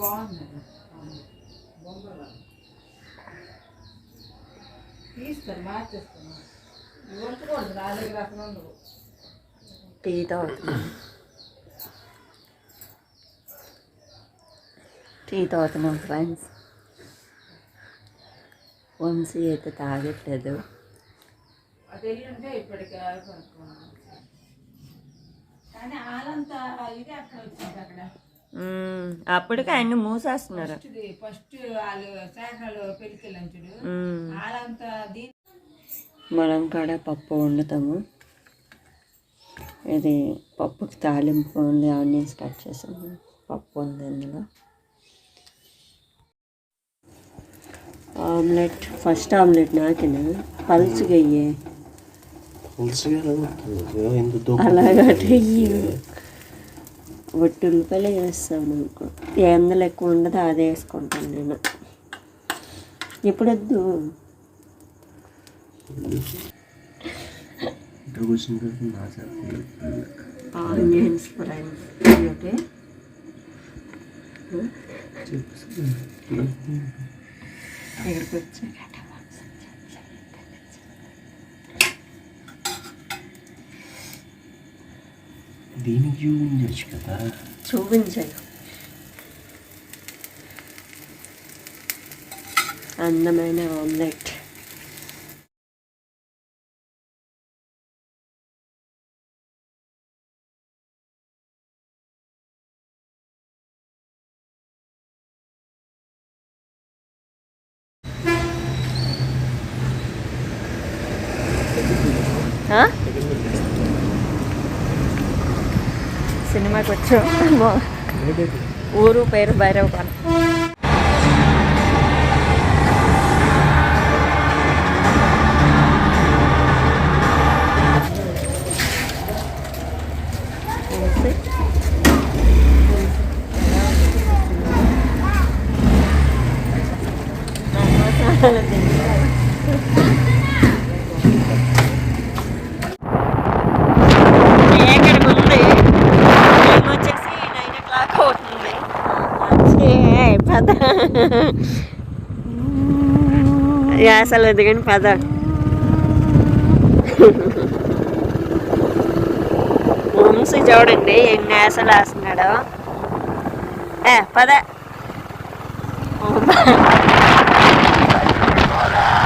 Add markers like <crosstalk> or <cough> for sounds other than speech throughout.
బాగుంది తీస్తారు మార్చేస్తాను. ఉంచకూడదు నా దగ్గర అసలు ఉండవు టీ తాగుతున్నాం టీ తాగుతున్నాం ఫ్రెండ్స్. వంశీ అయితే తాగట్లేదు. కానీ వాళ్ళంతా ఇది అక్కడ వచ్చింది అక్కడ. అప్పటికి ఆయన్ని మూసేస్తున్నారు. ఫస్ట్ వాళ్ళు శాఖలు. వాళ్ళంతా మనం కూడా పప్పు వండుతాము. ఇది పప్పుకి తాలింపు ఉంది ఆనియన్స్ కట్ చేసాము. పప్పు ఉంది ఇందులో. ఆమ్లెట్ ఫస్ట్ ఆమ్లెట్ నాకేనా పలుచుగా అయ్యే అలాగా ఒట్టి ఉల్లిపాయలే చేస్తాను అనుకో. ఎందులో ఎక్కువ ఉండదు అదే వేసుకుంటాను నేను. చేత ఆనియన్స్ ఫ్రై ఇక్కడికి వచ్చి దీనికి చూపించచ్చు కదా చూపించాను అందమైన ఆమ్లెట్ ఆ? cinema uru per barau kan Terima kasih. నైన్ పద. యాసలు ఎదుగని పద. వంశీ చూడండి ఎన్ని యాసలు వేస్తున్నాడు ఏ పద.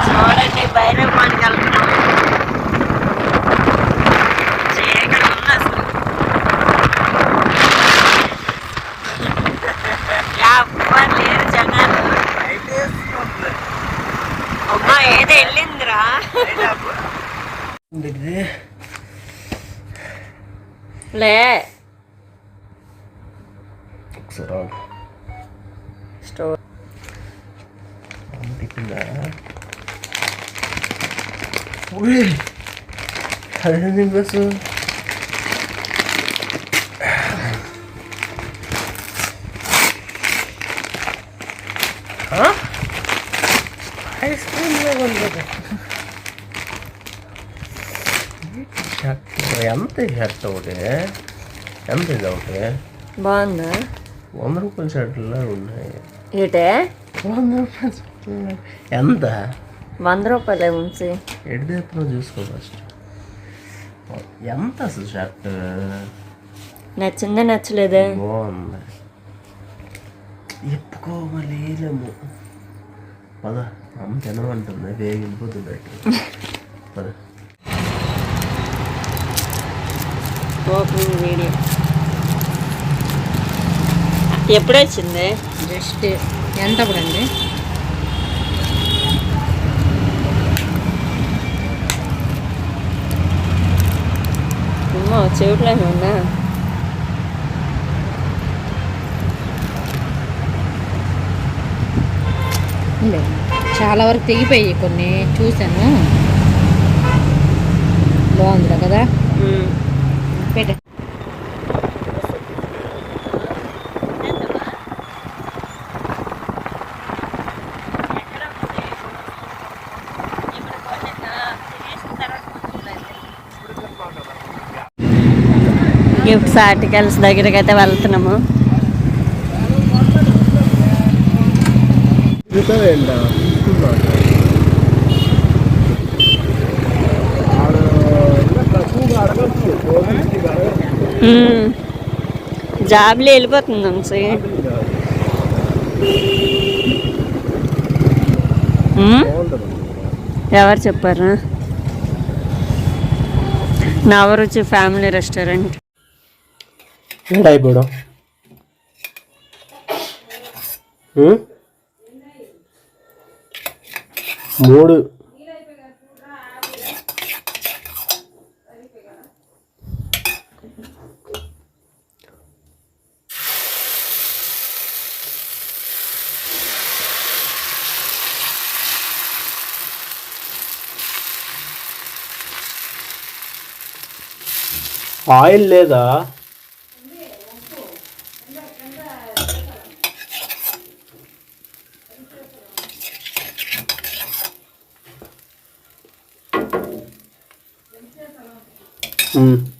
చూడండి బయట పనికి விடுது لا اكسرها ستور عندي كلها ويل خليني بس ها ايس كريم يا ولد షర్ట్ ఎంత షర్ట్ ఒకటి? ఎంత ఇది ఒకటి? బాగుందా? వంద రూపాయల షర్ట్లా ఉన్నాయి. ఏటే? వంద రూపాయల ఎంత? వంద రూపాయలే ఎటు తెస్తున్నావు చూసుకో ఫస్ట్ ఎంత అసలు షర్ట్? నచ్చిందా నచ్చలేదే? బాగుంది. ఎప్పుకోవలేము పద అమ్మ తినమంటుంది వేగిపోతుంది <laughs> వీడియో. ఎప్పుడు వచ్చింది జస్ట్ ఎంత అండి అమ్మో చెవిట్లో ఉన్నా చాలా వరకు తెగిపోయాయి కొన్ని చూశాను. బాగుందిరా కదా? పెట్ట. గిఫ్ట్స్ ఆర్టికల్స్ దగ్గరికి అయితే వెళ్తున్నాము. జాబ్లో వెళ్ళిపోతుంది? ఎవరు చెప్పారా? నవరుచి ఫ్యామిలీ రెస్టారెంట్. ఏడాయిపోవడం మూడు. ఆయిల్ లేదా? 嗯。